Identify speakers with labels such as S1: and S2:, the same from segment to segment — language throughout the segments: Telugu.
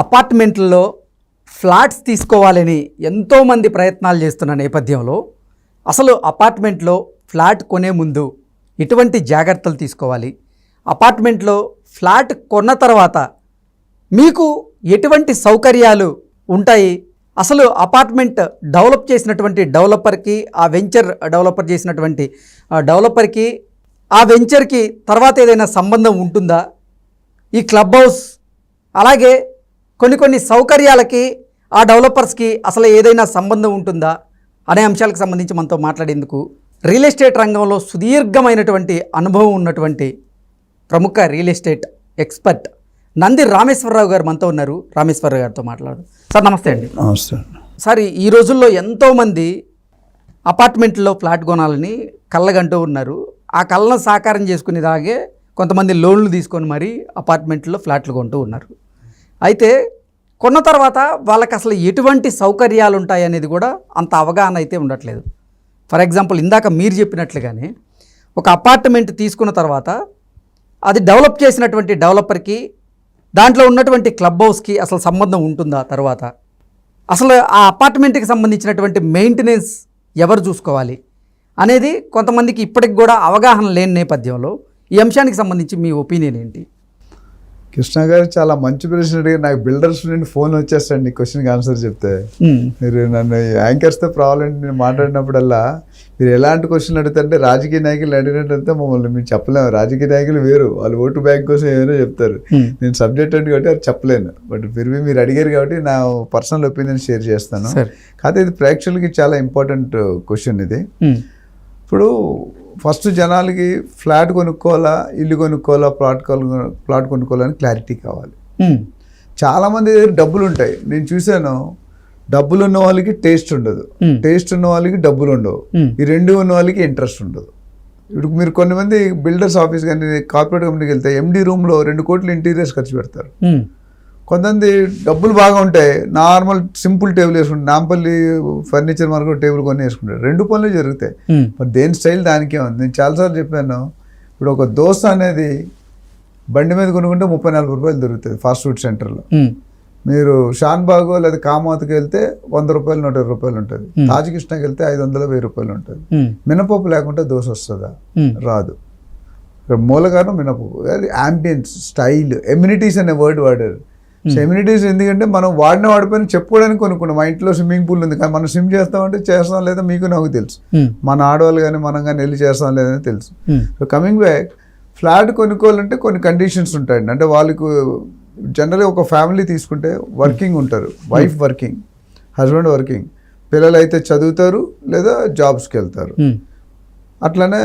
S1: అపార్ట్మెంట్లలో ఫ్లాట్స్ తీసుకోవాలని ఎంతోమంది ప్రయత్నాలు చేస్తున్న నేపథ్యంలో అసలు అపార్ట్మెంట్లో ఫ్లాట్ కొనే ముందు ఎటువంటి జాగ్రత్తలు తీసుకోవాలి. అపార్ట్మెంట్లో ఫ్లాట్ కొన్న తర్వాత మీకు ఎటువంటి సౌకర్యాలు ఉంటాయి? అసలు అపార్ట్మెంట్ డెవలప్ చేసినటువంటి డెవలపర్కి ఆ వెంచర్ డెవలపర్ చేసినటువంటి డెవలపర్కి ఆ వెంచర్కి తర్వాత ఏదైనా సంబంధం ఉంటుందా? ఈ క్లబ్ హౌస్ అలాగే కొన్ని కొన్ని సౌకర్యాలకి ఆ డెవలపర్స్కి అసలు ఏదైనా సంబంధం ఉంటుందా అనే అంశాలకు సంబంధించి మనతో మాట్లాడేందుకు రియల్ ఎస్టేట్ రంగంలో సుదీర్ఘమైనటువంటి అనుభవం ఉన్నటువంటి ప్రముఖ real estate expert Nandi Rameshwara Rao గారు మనతో ఉన్నారు. రామేశ్వరరావు గారితో మాట్లాడు సార్ నమస్తే అండి.
S2: నమస్తే.
S1: సార్ ఈ రోజుల్లో ఎంతోమంది అపార్ట్మెంట్లో ఫ్లాట్ కొనాలని కళ్ళగంటూ ఉన్నారు. ఆ కళ్ళను సాకారం చేసుకునేలాగే కొంతమంది లోన్లు తీసుకొని మరీ అపార్ట్మెంట్లో ఫ్లాట్లు కొంటూ ఉన్నారు. అయితే కొన్న తర్వాత వాళ్ళకి అసలు ఎటువంటి సౌకర్యాలు ఉంటాయి అనేది కూడా అంత అవగాహన అయితే ఉండట్లేదు. ఫర్ ఎగ్జాంపుల్ ఇందాక మీరు చెప్పినట్లుగానే ఒక అపార్ట్మెంట్ తీసుకున్న తర్వాత అది డెవలప్ చేసినటువంటి డెవలపర్కి దాంట్లో ఉన్నటువంటి క్లబ్ హౌస్కి అసలు సంబంధం ఉంటుందా తర్వాత? అసలు ఆ అపార్ట్మెంట్కి సంబంధించినటువంటి మెయింటెనెన్స్ ఎవరు చూసుకోవాలి అనేది కొంతమందికి ఇప్పటికి కూడా అవగాహన లేని నేపథ్యంలో ఈ అంశానికి సంబంధించి మీ ఒపీనియన్ ఏంటి?
S2: కృష్ణ గారు చాలా మంచి ప్రశ్న అడిగారు. నాకు బిల్డర్స్ నుండి ఫోన్ వచ్చేస్తాండి క్వశ్చన్కి ఆన్సర్ చెప్తే. మీరు నన్ను యాంకర్స్తో ప్రాబ్లం నేను మాట్లాడినప్పుడల్లా మీరు ఎలాంటి క్వశ్చన్లు అడుగుతారంటే రాజకీయ నాయకులు అడిగినట్టయితే మమ్మల్ని మీరు చెప్పలేము. రాజకీయ నాయకులు వేరు. వాళ్ళు ఓటు బ్యాంక్ కోసం ఏమైనా చెప్తారు. నేను సబ్జెక్ట్ అంటే కాబట్టి అది చెప్పలేను. బట్ మీరు మీరు అడిగారు కాబట్టి నా పర్సనల్ ఒపీనియన్ షేర్ చేస్తాను. కాకపోతే ఇది ప్రేక్షకులకి చాలా ఇంపార్టెంట్ క్వశ్చన్ ఇది. ఇప్పుడు ఫస్ట్ జనాలకి ఫ్లాట్ కొనుక్కోవాలా ఇల్లు కొనుక్కోవాలా ప్లాట్ ప్లాట్ కొనుక్కోవాలని క్లారిటీ కావాలి. చాలామంది దగ్గర డబ్బులు ఉంటాయి నేను చూశాను డబ్బులు ఉన్న వాళ్ళకి టేస్ట్ ఉండదు.
S1: Hmm.
S2: టేస్ట్ ఉన్న వాళ్ళకి డబ్బులు ఉండవు. ఈ రెండు ఉన్న వాళ్ళకి ఇంట్రెస్ట్ ఉండదు. ఇప్పుడు మీరు కొంతమంది బిల్డర్స్ ఆఫీస్ కానీ కార్పొరేట్ కంపెనీకి వెళ్తే ఎండి రూమ్లో రెండు కోట్లు ఇంటీరియర్స్ ఖర్చు పెడతారు. కొంతమంది డబ్బులు బాగా ఉంటాయి నార్మల్ సింపుల్ టేబుల్ వేసుకుంటారు నాంపల్లి ఫర్నిచర్ మార్కెట్ టేబుల్ కొని వేసుకుంటారు రెండు పనులు జరుగుతాయి. మరి దేని స్టైల్ దానికే ఉంది. నేను చాలాసార్లు చెప్పాను ఇప్పుడు ఒక దోశ అనేది బండి మీద కొనుక్కుంటే ముప్పై నలభై రూపాయలు దొరుకుతుంది ఫాస్ట్ ఫుడ్ సెంటర్లో. మీరు షాన్బాగ్ లేదా కామాత్కి వెళ్తే వంద రూపాయలు నూట ఇరవై రూపాయలు ఉంటుంది. తాజకిష్ణకి వెళ్తే ఐదు వందల వెయ్యి రూపాయలు ఉంటుంది. మినపప్పు లేకుంటే దోశ వస్తుందా? రాదు. ఇక్కడ మూల కారణం మినపప్పు. అది అంబియన్స్ స్టైల్ ఎమ్యూనిటీస్ అనే వర్డ్ వాడారు. సో ఎమ్యూనిటీస్ ఎందుకంటే మనం వాడిన వాడిపోయిన చెప్పుకోవడానికి కొనుక్కున్నాం. మా ఇంట్లో స్విమ్మింగ్ పూల్ ఉంది కానీ మనం స్విమ్ చేస్తామంటే చేస్తాం లేదా మీకు నాకు తెలుసు. మన ఆడవాళ్ళు కానీ మనం కానీ వెళ్ళి చేస్తాం లేదని తెలుసు. సో కమింగ్ బ్యాక్ ఫ్లాట్ కొనుక్కోవాలంటే కొన్ని కండిషన్స్ ఉంటాయండి. అంటే వాళ్ళకు జనరల్గా ఒక ఫ్యామిలీ తీసుకుంటే వర్కింగ్ ఉంటారు. వైఫ్ వర్కింగ్ హస్బెండ్ వర్కింగ్ పిల్లలు అయితే చదువుతారు లేదా జాబ్స్కి వెళ్తారు. అట్లనే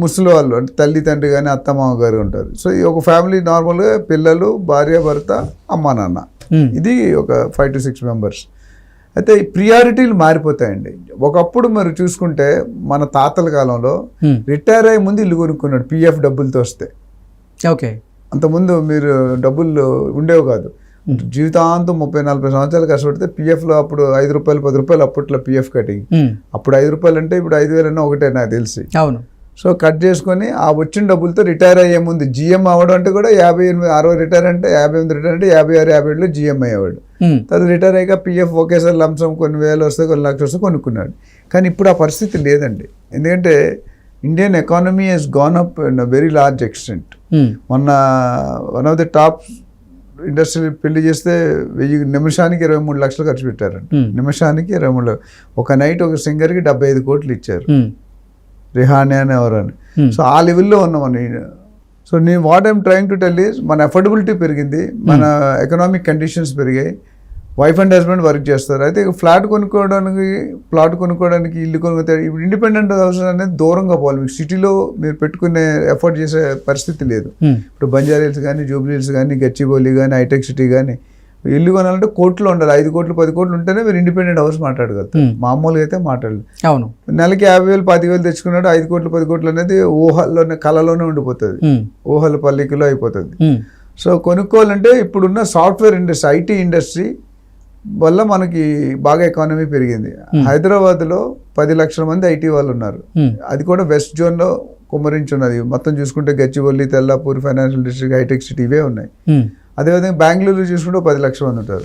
S2: ముసలి వాళ్ళు అంటే తల్లి తండ్రి కానీ అత్త మామ గారు ఉంటారు. సో ఈ ఒక ఫ్యామిలీ నార్మల్గా పిల్లలు భార్య భర్త అమ్మ నాన్న. ఇది ఒక ఫైవ్ టు సిక్స్ మెంబర్స్. అయితే ఈ ప్రియారిటీలు మారిపోతాయండి. ఒకప్పుడు మరి చూసుకుంటే మన తాతల కాలంలో రిటైర్ అయ్యే ముందు ఇల్లు కొనుక్కున్నాడు పిఎఫ్ డబ్బులతో వస్తే.
S1: ఓకే.
S2: అంతకుముందు మీరు డబ్బులు ఉండేవి కాదు. జీవితాంతం ముప్పై నలభై సంవత్సరాలు కష్టపడితే పిఎఫ్లో అప్పుడు ఐదు రూపాయలు పది రూపాయలు అప్పట్లో పిఎఫ్ కటింగ్. అప్పుడు ఐదు రూపాయలు అంటే ఇప్పుడు ఐదు వేలు అన్నా ఒకటే నాకు తెలిసి.
S1: అవును.
S2: సో కట్ చేసుకొని ఆ వచ్చిన డబ్బులతో రిటైర్ అయ్యే ముందు జిఎం అవ్వడం అంటే కూడా యాభై ఎనిమిది అరవై రిటైర్ అంటే యాభై ఎనిమిది రిటైర్ అంటే యాభై ఆరు యాభై ఏడులో జిఎం అయ్యేవాడు. తర్వాత రిటైర్ అయ్యాక పిఎఫ్ ఒకేసారి లంసం కొన్ని వేలు వస్తే కొన్ని లక్షలు వస్తే కొనుక్కున్నాడు. కానీ ఇప్పుడు ఆ పరిస్థితి లేదండి. ఎందుకంటే Indian economy has gone up in very large extent మొన్న one of the top industry పెళ్ళి చేస్తే వెయ్యి నిమిషానికి ఇరవై మూడు లక్షలు ఖర్చు పెట్టారంట.
S1: Hmm.
S2: నిమిషానికి ఇరవై మూడు ఒక నైట్ ఒక సింగర్కి డెబ్బై ఐదు కోట్లు ఇచ్చారు. రిహానే అని ఎవరని. సో ఆ లెవెల్లో ఉన్నాం నేను సో నేను what I'm trying to tell is మన అఫోర్డబిలిటీ పెరిగింది. మన ఎకనామిక్ కండిషన్స్ పెరిగాయి. వైఫ్ అండ్ హస్బెండ్ వర్క్ చేస్తారు. అయితే ఫ్లాట్ కొనుక్కోవడానికి ప్లాట్ కొనుక్కోవడానికి ఇల్లు కొనుక్కోతే ఇప్పుడు ఇండిపెండెంట్ హౌస్ అనేది దూరంగా పోవాలి. మీకు సిటీలో మీరు పెట్టుకునే ఎఫర్ట్ చేసే పరిస్థితి లేదు. ఇప్పుడు బంజారా హిల్స్ కానీ జూబ్లీ హిల్స్ కానీ గచ్చిబౌలి కానీ హైటెక్ సిటీ కానీ ఇల్లు కొనాలంటే కోట్లు ఉండాలి. ఐదు కోట్లు పది కోట్లు ఉంటేనే మీరు ఇండిపెండెంట్ హౌస్ మాట్లాడగలుగుతారు.
S1: Hmm.
S2: మామూలుగా అయితే మాట్లాడలేదు.
S1: అవును.
S2: నెలకి యాభై వేలు పది వేలు తెచ్చుకున్నాడు ఐదు కోట్లు పది కోట్లు అనేది ఊహల్లోనే కళలోనే ఉండిపోతుంది. ఊహల పల్లికలో అయిపోతుంది. సో కొనుక్కోవాలంటే ఇప్పుడున్న సాఫ్ట్వేర్ ఇండస్ట్రీ ఐటీ ఇండస్ట్రీ వల్ల మనకి బాగా ఎకానమీ పెరిగింది. హైదరాబాద్లో పది లక్షల మంది ఐటీ వాళ్ళు ఉన్నారు. అది కూడా వెస్ట్ జోన్లో కుమ్మరించి ఉన్నది మొత్తం చూసుకుంటే గచ్చిబౌలి తెల్లాపూర్ ఫైనాన్షియల్ డిస్ట్రిక్ట్ హైటెక్ సిటీ ఇవే ఉన్నాయి. అదేవిధంగా బెంగళూరు చూసుకుంటే పది లక్షల మంది ఉంటారు.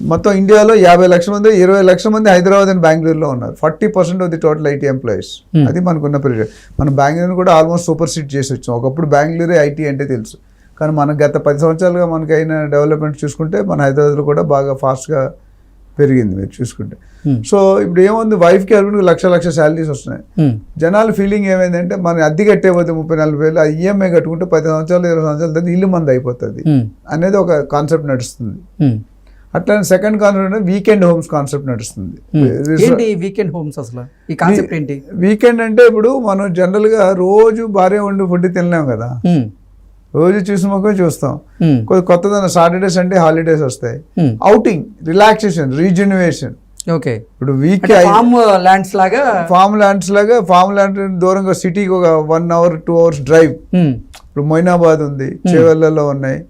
S2: మొత్తం ఇండియాలో యాభై లక్షల మంది ఇరవై లక్షల మంది హైదరాబాద్ అండ్ బెంగళూరులో ఉన్నారు. Forty percent of the total IT employees.
S1: Hmm.
S2: అది మనకున్న పీరియడ్ మనం బెంగళూరు కూడా ఆల్మోస్ట్ సూపర్ సీట్ చేసి వచ్చాం. ఒకప్పుడు బెంగళూరే ఐటీ అంటే తెలుసు. కానీ మన గత పది సంవత్సరాలుగా మనకి అయిన డెవలప్మెంట్ చూసుకుంటే మన హైదరాబాద్లో కూడా బాగా ఫాస్ట్గా పెరిగింది మీరు చూసుకుంటే.
S1: Hmm.
S2: సో ఇప్పుడు ఏముంది? వైఫ్కి హస్బెండ్కి లక్ష లక్ష శాలరీస్ వస్తున్నాయి.
S1: ఉమ్,
S2: జనాల ఫీలింగ్ ఏమైందంటే మన అద్దె కట్టేపోతే ముప్పై నలభై వేలు ఆ ఈఎంఐ కట్టుకుంటే పది సంవత్సరాలు ఇరవై సంవత్సరాల తర్వాత ఇల్లు మంది అయిపోతుంది.
S1: ఉమ్,
S2: అనేది ఒక కాన్సెప్ట్ నడుస్తుంది. అట్లానే second concept weekend homes concept నడుస్తుంది.
S1: ఏంటి వీకెండ్ హోమ్స్ అసలు? ఈ కాన్సెప్ట్ ఏంటి?
S2: వీకెండ్ అంటే ఇప్పుడు మనం జనరల్గా రోజు భార్య వండి ఫుడ్ తినలేం కదా. రోజు చూసి మొక్క చూస్తాం. కొద్ది కొత్తదన సాటర్డే సండే హాలిడేస్ వస్తాయి. Outing relaxation regeneration
S1: okay.
S2: ఇప్పుడు వీక్
S1: ఫామ్ ల్యాండ్స్ లాగా?
S2: ఫామ్ ల్యాండ్స్ లాగా ఫామ్ ల్యాండ్ దూరంగా సిటీకి ఒక one hour two hours drive. ఇప్పుడు మొయినాబాద్ ఉంది చేవెళ్ళలో ఉన్నాయి.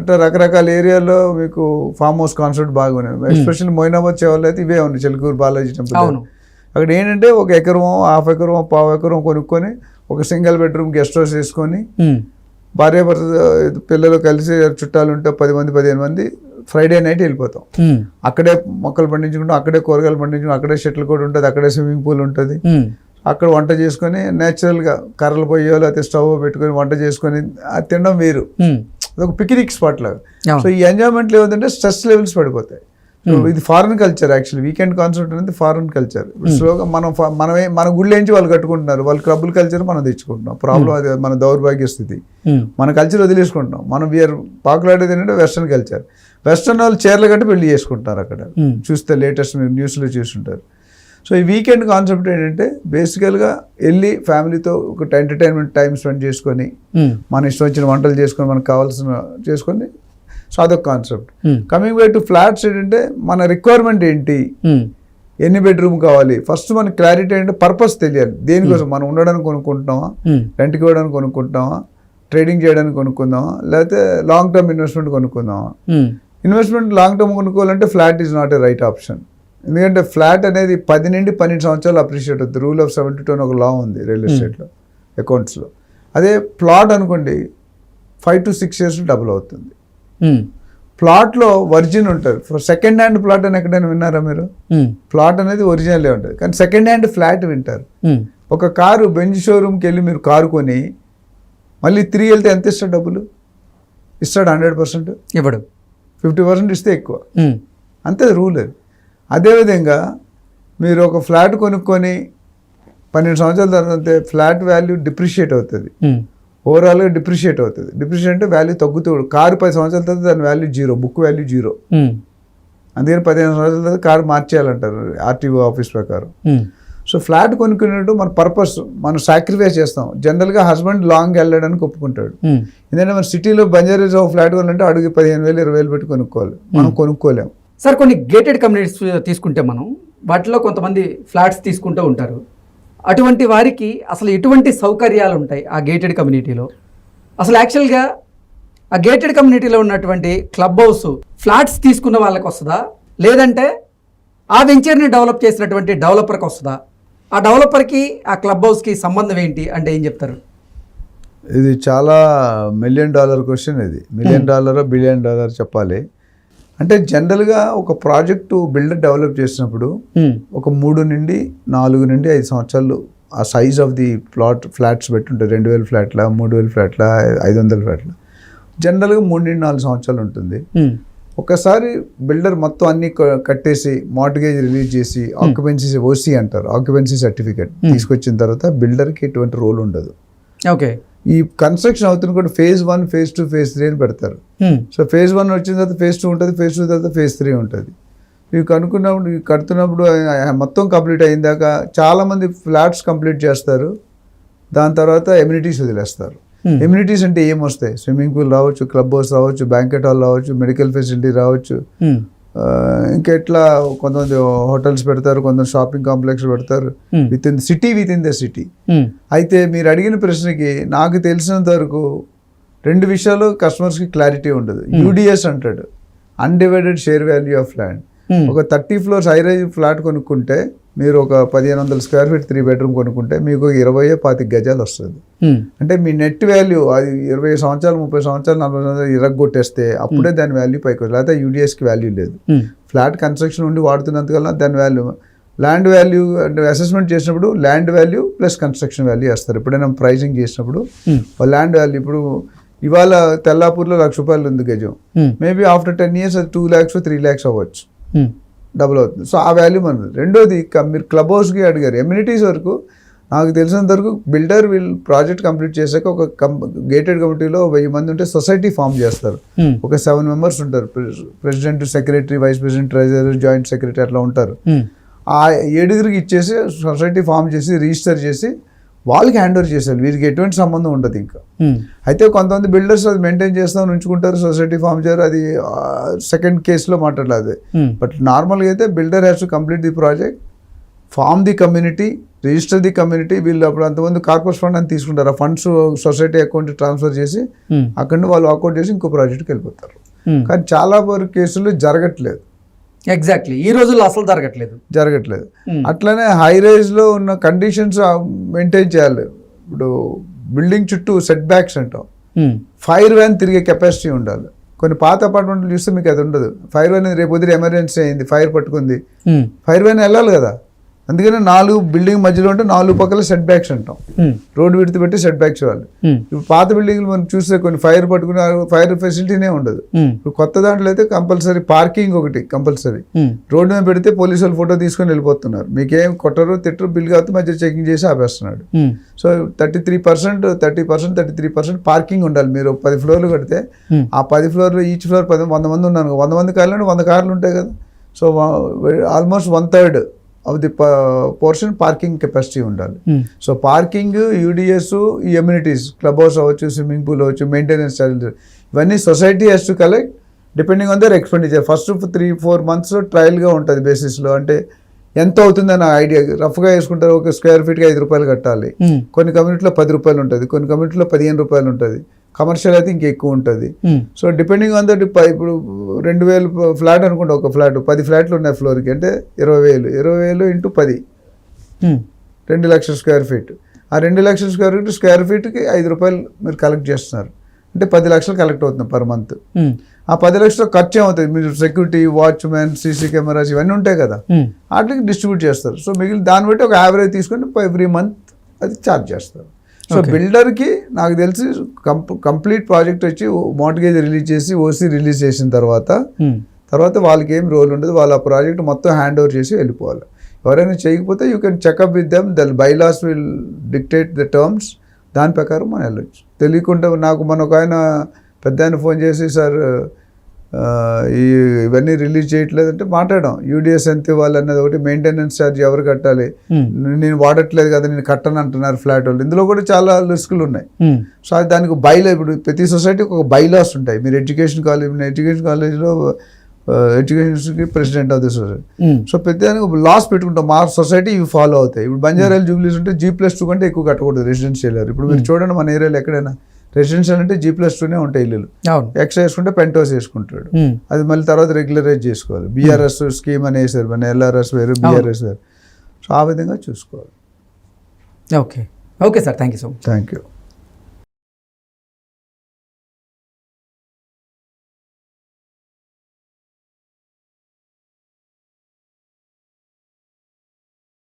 S2: అట్లా రకరకాల ఏరియాల్లో మీకు ఫామ్ హౌస్ కాన్సెప్ట్ బాగున్నాయి ఎస్పెషల్లీ మొయినాబాద్ చేవెళ్ళ అయితే ఇవే ఉన్నాయి చిలుకూరు బాలాజీ టెంపుల్ అక్కడ ఏంటంటే ఒక ఎకరం హాఫ్ ఎకరం పావు ఎకరం కొనుక్కొని ఒక సింగిల్ బెడ్రూమ్ గెస్ట్ హౌస్ వేసుకొని
S1: ఉమ్,
S2: భార్య భర్త పిల్లలు కలిసి చుట్టాలు ఉంటే పది మంది పదిహేను మంది ఫ్రైడే నైట్ వెళ్ళిపోతాం. అక్కడే మొక్కలు పండించుకుంటాం అక్కడే కూరగాయలు పండించుకుంటాం అక్కడే షటిల్ కూడా ఉంటుంది అక్కడే స్విమ్మింగ్ పూల్ ఉంటుంది. అక్కడ వంట చేసుకొని నేచురల్గా కర్రలు పొయ్యో లేకపోతే స్టవ్ పెట్టుకొని వంట చేసుకొని అది తినడం వేరు. అదొక పిక్నిక్ స్పాట్ లాగా. సో ఈ ఎంజాయ్మెంట్లో ఏమిటంటే స్ట్రెస్ లెవెల్స్ పడిపోతాయి. ఇది foreign culture actually weekend concept అనేది ఫారెన్ కల్చర్ స్లోగా మనం మనమే మన గుళ్ళు ఏంచి వాళ్ళు కట్టుకుంటున్నారు? వాళ్ళు క్లబ్బుల కల్చర్ మనం తెచ్చుకుంటున్నాం. ప్రాబ్లం అది మన దౌర్భాగ్య స్థితి.
S1: ఉమ్,
S2: మన కల్చర్ వదిలేసుకుంటున్నాం. మనం వీఆర్ పాకులాడేది ఏంటంటే వెస్ట్రన్ కల్చర్ వెస్ట్రన్ వాళ్ళు చీరలు కట్టి పెళ్ళి చేసుకుంటారు అక్కడ. చూస్తే లేటెస్ట్ మీరు న్యూస్లో చూస్తుంటారు. సో ఈ వీకెండ్ కాన్సెప్ట్ ఏంటంటే బేసికల్గా వెళ్ళి ఫ్యామిలీతో ఒక ఎంటర్టైన్మెంట్ టైం స్పెండ్ చేసుకొని మన ఇష్టం వచ్చిన వంటలు చేసుకొని మనకు కావాల్సిన చేసుకొని సో అదొక concept coming back to flats ఏంటంటే మన రిక్వైర్మెంట్ ఏంటి?
S1: ఉమ్,
S2: ఎన్ని బెడ్రూమ్ కావాలి? ఫస్ట్ మనకి క్లారిటీ ఏంటంటే పర్పస్ తెలియాలి. దేనికోసం? మనం ఉండడానికి కొనుక్కుంటున్నామా? రెంట్కి ఇవ్వడానికి కొనుక్కుంటామా ట్రేడింగ్ చేయడానికి కొనుక్కుందామా? లేకపోతే లాంగ్ టర్మ్ ఇన్వెస్ట్మెంట్ కొనుక్కుందామా? ఇన్వెస్ట్మెంట్ లాంగ్ టర్మ్ కొనుక్కోవాలంటే flat is not a right option ఎందుకంటే ఫ్లాట్ అనేది పది నుండి పన్నెండు సంవత్సరాలు అప్రిషియేట్ అవుతుంది. రూల్ ఆఫ్ సెవెంటీ టూ అని ఒక లా ఉంది రియల్ ఎస్టేట్లో అకౌంట్స్లో అదే ప్లాట్ అనుకోండి five to six years double అవుతుంది. ప్లాట్లో వర్జిన్ ఉంటుంది. ఫర్ సెకండ్ హ్యాండ్ ప్లాట్ అని ఎక్కడైనా విన్నారా మీరు?
S1: ఉమ్,
S2: ప్లాట్ అనేది ఒరిజినలే ఉంటుంది. కానీ సెకండ్ హ్యాండ్ ఫ్లాట్ వింటారు.
S1: ఉమ్,
S2: ఒక కారు బెంజ్ షోరూమ్కి వెళ్ళి మీరు కారు కొని మళ్ళీ తిరిగి వెళ్తే ఎంత ఇస్తాడు డబ్బులు? ఇస్తాడు హండ్రెడ్ పర్సెంట్?
S1: ఇవ్వడు.
S2: ఫిఫ్టీ పర్సెంట్ ఇస్తే ఎక్కువ. అంతే రూల్. అది అదేవిధంగా మీరు ఒక ఫ్లాట్ కొనుక్కొని పన్నెండు సంవత్సరాల తర్వాత ఫ్లాట్ వాల్యూ డిప్రిషియేట్ అవుతుంది. ఓవరాల్గా డిప్రిషియేట్ అవుతుంది. డిప్రిషియేట్ అంటే వాల్యూ తగ్గుతూ కారు పది సంవత్సరాల తర్వాత దాని value zero book value zero అందుకని పదిహేను సంవత్సరాల తర్వాత కారు మార్చేయాలంటారు ఆర్టీఓ ఆఫీస్ ప్రకారం. సో ఫ్లాట్ కొనుక్కునేటప్పుడు మన పర్పస్ మనం సాక్రిఫైస్ చేస్తాం. జనరల్గా హస్బెండ్ లాంగ్ వెళ్ళడానికి ఒప్పుకుంటాడు.
S1: ఉమ్,
S2: ఎందుకంటే మన సిటీలో బంజారీస్ ఒక ఫ్లాట్ కొనాలంటే అడుగు పదిహేను వేలు ఇరవై వేలు పెట్టి కొనుక్కోవాలి. మనం కొనుక్కోలేం
S1: సార్ కొన్ని గేటెడ్ కమ్యూనిటీస్ తీసుకుంటే మనం వాటిలో కొంతమంది ఫ్లాట్స్ తీసుకుంటూ ఉంటారు. అటువంటి వారికి అసలు ఎటువంటి సౌకర్యాలు ఉంటాయి ఆ గేటెడ్ కమ్యూనిటీలో అసలు యాక్చువల్గా ఆ గేటెడ్ కమ్యూనిటీలో ఉన్నటువంటి క్లబ్ హౌస్ ఫ్లాట్స్ తీసుకున్న వాళ్ళకి వస్తుందా? లేదంటే ఆ వెంచర్ని డెవలప్ చేసినటువంటి డెవలపర్కి వస్తుందా? ఆ డెవలపర్కి ఆ క్లబ్ హౌస్కి సంబంధం ఏంటి అంటే ఏం చెప్తారు?
S2: ఇది చాలా మిలియన్ డాలర్ క్వశ్చన్ ఇది. మిలియన్ డాలర్ బిలియన్ డాలర్ చెప్పాలి. అంటే జనరల్గా ఒక ప్రాజెక్టు బిల్డర్ డెవలప్ చేసినప్పుడు ఒక మూడు నుండి నాలుగు నుండి ఐదు సంవత్సరాలు ఆ size of the plot flats పెట్టుంటాయి రెండు వేల ఫ్లాట్ల మూడు వేల ఫ్లాట్ల ఐదు వందల ఫ్లాట్ల. జనరల్గా మూడు నుండి నాలుగు సంవత్సరాలు ఉంటుంది. ఒకసారి బిల్డర్ మొత్తం అన్ని కట్టేసి మార్టిగేజ్ రిలీజ్ చేసి ఆక్యుపెన్సీ ఓసీ అంటారు ఆక్యుపెన్సీ సర్టిఫికేట్ తీసుకొచ్చిన తర్వాత బిల్డర్కి ఎటువంటి రోల్ ఉండదు.
S1: ఓకే.
S2: ఈ కన్స్ట్రక్షన్ అవుతున్న కూడా phase one phase two phase three అని పెడతారు. సో ఫేజ్ వన్ వచ్చిన తర్వాత ఫేజ్ టూ ఉంటుంది ఫేజ్ టూ తర్వాత ఫేజ్ త్రీ ఉంటుంది. ఇవి కనుక్కున్నప్పుడు కడుతున్నప్పుడు మొత్తం కంప్లీట్ అయిందాక చాలామంది ఫ్లాట్స్ కంప్లీట్ చేస్తారు. దాని తర్వాత ఎమ్యూనిటీస్ వదిలేస్తారు.
S1: Hmm.
S2: ఎమ్యూనిటీస్ అంటే ఏం వస్తాయి? స్విమ్మింగ్ పూల్ రావచ్చు క్లబ్ హౌస్ రావచ్చు బ్యాంకెట్ హాల్ రావచ్చు మెడికల్ ఫెసిలిటీ రావచ్చు.
S1: ఉమ్,
S2: ఆ, ఇంకా ఎట్లా కొంతమంది హోటల్స్ పెడతారు కొంతమంది షాపింగ్ కాంప్లెక్స్ పెడతారు.
S1: Hmm.
S2: Within city within the city అయితే మీరు అడిగిన ప్రశ్నకి నాకు తెలిసినంత వరకు రెండు విషయాలు కస్టమర్స్కి క్లారిటీ ఉండదు. యూడిఎస్ అంటాడు. Undivided share value of land ఒక thirty floors high rise flat కొనుక్కుంటే మీరు ఒక పదిహేను వందల స్క్వేర్ ఫీట్ త్రీ బెడ్రూమ్ కొనుక్కుంటే మీకు ఇరవై పాతిక గజాలు వస్తుంది.
S1: ఉమ్,
S2: అంటే మీ నెట్ వాల్యూ అది ఇరవై సంవత్సరాలు ముప్పై సంవత్సరాలు నలభై సంవత్సరాలు ఇరగొట్టేస్తే అప్పుడే దాని వాల్యూ పైకి వస్తుంది. లేకపోతే యూడిఎస్కి వాల్యూ లేదు. ఫ్లాట్ కన్స్ట్రక్షన్ ఉండి వాడుతున్నంతకల్లా దాని వాల్యూ ల్యాండ్ వాల్యూ అంటే అసెస్మెంట్ చేసినప్పుడు land value plus construction value వేస్తారు. ఎప్పుడైనా ప్రైజింగ్ చేసినప్పుడు ల్యాండ్ వాల్యూ ఇప్పుడు ఇవాళ తెల్లాపూర్లో లక్ష రూపాయలు ఉంది గజం. మేబీ ఆఫ్టర్ టెన్ ఇయర్స్ అది టూ ల్యాక్స్ త్రీ ల్యాక్స్ అవ్వచ్చు. డబుల్ అవుతుంది. సో ఆ వాల్యూ మనది. రెండోది మీరు క్లబ్ హౌస్కి అడిగారు. ఎమ్యూనిటీస్ వరకు నాకు తెలిసినంత వరకు బిల్డర్ వీళ్ళు ప్రాజెక్ట్ కంప్లీట్ చేశాక ఒక కం గేటెడ్ కమిటీలో వెయ్యి మంది ఉంటే సొసైటీ ఫామ్ చేస్తారు. ఒక సెవెన్ మెంబర్స్ ఉంటారు. President secretary vice president treasurer joint secretary అట్లా ఉంటారు. ఆ ఏడుగురికి ఇచ్చేసి సొసైటీ ఫామ్ చేసి రిజిస్టర్ చేసి వాళ్ళకి హ్యాండ్ ఓవర్ చేశారు. వీరికి ఎటువంటి సంబంధం ఉండదు ఇంకా.
S1: ఉమ్,
S2: అయితే కొంతమంది బిల్డర్స్ అది మెయింటైన్ చేస్తామని ఉంచుకుంటారు. సొసైటీ ఫామ్ చేయరు. అది సెకండ్ కేసులో మాట్లాడలేదు. బట్ నార్మల్గా అయితే builder has to complete the project form the community register the community వీళ్ళు అప్పుడు అంతమంది కార్పొరేట్ ఫండ్ అని తీసుకుంటారు. ఆ ఫండ్స్ సొసైటీ అకౌంట్ ట్రాన్స్ఫర్ చేసి
S1: ఉమ్,
S2: అక్కడ వాళ్ళు అకౌంట్ చేసి ఇంకో ప్రాజెక్ట్కి వెళ్ళిపోతారు. కానీ చాలా వరకు కేసులు జరగట్లేదు.
S1: ఎగ్జాక్ట్లీ ఈ రోజుల్లో అసలు జరగట్లేదు.
S2: జరగట్లేదు.
S1: ఉమ్,
S2: అట్లనే హై రేంజ్లో ఉన్న కండిషన్స్ మెయింటైన్ చేయాలి. ఇప్పుడు బిల్డింగ్ చుట్టూ సెట్ బ్యాక్స్ అంటాం ఫైర్ వ్యాన్ తిరిగే కెపాసిటీ ఉండాలి. కొన్ని పాత అపార్ట్మెంట్లు చూస్తే మీకు అది ఉండదు. ఫైర్ వ్యాన్ రేపు ఉదయం ఎమర్జెన్సీ అయింది ఫైర్ పట్టుకుంది. ఫైర్ వ్యాన్ వెళ్ళాలి కదా. అందుకని నాలుగు బిల్డింగ్ మధ్యలో ఉంటే నాలుగు పక్కల సెట్ బ్యాక్స్ అంటాం.
S1: ఉమ్,
S2: రోడ్డు విడిచి పెట్టి సెట్ బ్యాక్స్ ఇవ్వాలి.
S1: ఉమ్,
S2: ఇప్పుడు పాత బిల్డింగ్లు మనం చూస్తే కొన్ని ఫైర్ పట్టుకుని ఫైర్ ఫెసిలిటీనే ఉండదు.
S1: ఉమ్,
S2: ఇప్పుడు కొత్త దాంట్లో అయితే కంపల్సరీ పార్కింగ్ ఒకటి కంపల్సరీ
S1: ఉమ్,
S2: రోడ్డు మీద పెడితే పోలీసు వాళ్ళు ఫోటో తీసుకొని వెళ్ళిపోతున్నారు. మీకేం కొట్టరు తిట్టరు బిల్ కాకపోతే మధ్య చెకింగ్ చేసి ఆపేస్తున్నాడు. So thirty three percent thirty percent thirty three percent parking ఉండాలి. మీరు పది ఫ్లోర్లు కడితే ఆ పది ఫ్లోర్లు ఈచ్ ఫ్లోర్ పది వంద మంది ఉన్నారు. వంద మంది కార్లు వంద కార్లు ఉంటాయి కదా. So almost one third of the portion parking capacity ఉండాలి. సో పార్కింగ్ యూడిఎస్ ఈ ఎమ్యూనిటీస్ క్లబ్ హౌస్ అవ్వచ్చు స్విమ్మింగ్ పూల్ అవ్వచ్చు మెయింటెనెన్స్ ఛార్జెస్ ఇవన్నీ society has to collect depending on their expenditure first three four months ట్రయల్గా ఉంటుంది బేసిస్లో అంటే ఎంత అవుతుందని ఐడియా రఫ్గా వేసుకుంటారు ఒక స్క్వేర్ ఫీట్కి ఐదు రూపాయలు కట్టాలి.
S1: ఉమ్,
S2: కొన్ని కమ్యూనిటీలో పది రూపాయలు ఉంటుంది కొన్ని కమ్యూనిటీలో పదిహేను రూపాయలు ఉంటుంది. కమర్షియల్ అయితే ఇంకా ఎక్కువ ఉంటుంది. సో డిపెండింగ్ ఆన్ దట్ ఇప్పుడు రెండు వేలు ఫ్లాట్ అనుకుంటా ఒక ఫ్లాట్ పది ఫ్లాట్లు ఉన్నాయి ఫ్లోర్కి అంటే ఇరవై వేలు. ఇరవై వేలు ఇంటూ పది.
S1: ఉమ్,
S2: రెండు లక్షల స్క్వేర్ ఫీట్ ఆ రెండు లక్షల స్క్వేర్ ఫీట్ స్క్వేర్ ఫీట్కి ఐదు రూపాయలు మీరు కలెక్ట్ చేస్తున్నారు. అంటే పది లక్షలు కలెక్ట్ అవుతుంది పర్ మంత్ ఆ పది లక్షలు ఖర్చు ఏమవుతుంది? మీరు సెక్యూరిటీ వాచ్మెన్ సీసీ కెమెరాస్ ఇవన్నీ ఉంటాయి కదా.
S1: ఉమ్,
S2: వాటికి డిస్ట్రిబ్యూట్ చేస్తారు. సో మిగిలిన దాన్ని బట్టి ఒక యావరేజ్ తీసుకొని ఎవ్రీ మంత్ అది ఛార్జ్ చేస్తారు. సో. బిల్డర్కి నాకు తెలిసి కంప్ కంప్లీట్ ప్రాజెక్ట్ వచ్చి మోటగేజ్ రిలీజ్ చేసి ఓసీ రిలీజ్ చేసిన తర్వాత తర్వాత వాళ్ళకి ఏం రోల్ ఉండదు. వాళ్ళ ప్రాజెక్ట్ మొత్తం హ్యాండ్ ఓవర్ చేసి వెళ్ళిపోవాలి. ఎవరైనా చేయకపోతే you can checkup with them. The bylaws will dictate the terms. దాని ప్రకారం మనం వెళ్ళొచ్చు. తెలియకుండా నాకు మన ఒక ఆయన పెద్ద ఆయన ఫోన్ చేసి సార్ ఆ, ఈ ఇవన్నీ రిలీజ్ చేయట్లేదంటే మాట్లాడాం యూడిఎస్ ఎంత ఇవ్వాలి అన్నది ఒకటి మెయింటెనెన్స్ ఛార్జ్ ఎవరు కట్టాలి? నేను వాడట్లేదు కదా నేను కట్టను అంటున్నారు ఫ్లాట్ వాళ్ళు. ఇందులో కూడా చాలా రిస్కులు ఉన్నాయి. సో అది దానికి బైలా ఇప్పుడు ప్రతి సొసైటీకి ఒక బైలాస్ ఉంటాయి. మీరు ఎడ్యుకేషన్ కాలేజ్ ఎడ్యుకేషన్ కాలేజ్లో ఎడ్యుకేషన్కి president of the society so ప్రతి దానికి లాస్ పెట్టుకుంటాం. మా సొసైటీ ఇవి ఫాలో అవుతాయి. ఇప్పుడు బంజారాలు జూబ్లీస్ ఉంటే జీ ప్లస్ టూ కంటే ఎక్కువ కట్టకూడదు రెసిడెన్షియల్ ఇప్పుడు మీరు చూడండి మన ఏరియాలో ఎక్కడైనా రెసిడెన్షియల్ అంటే జీ ప్లస్ టూనే ఉంటాయి ఇల్లులు.
S1: అవును.
S2: ఎక్స్ట్రా వేసుకుంటే పెంట్ హౌస్ వేసుకుంటాడు అది మళ్ళీ తర్వాత రెగ్యులరైజ్ చేసుకోవాలి. బీఆర్ఎస్ స్కీమ్ అని వేసారు మన ఎల్ఆర్ఎస్ వేరు బీఆర్ఎస్ వేరు. సో ఆ విధంగా చూసుకోవాలి.
S1: Okay okay sir thank you so much
S2: thank you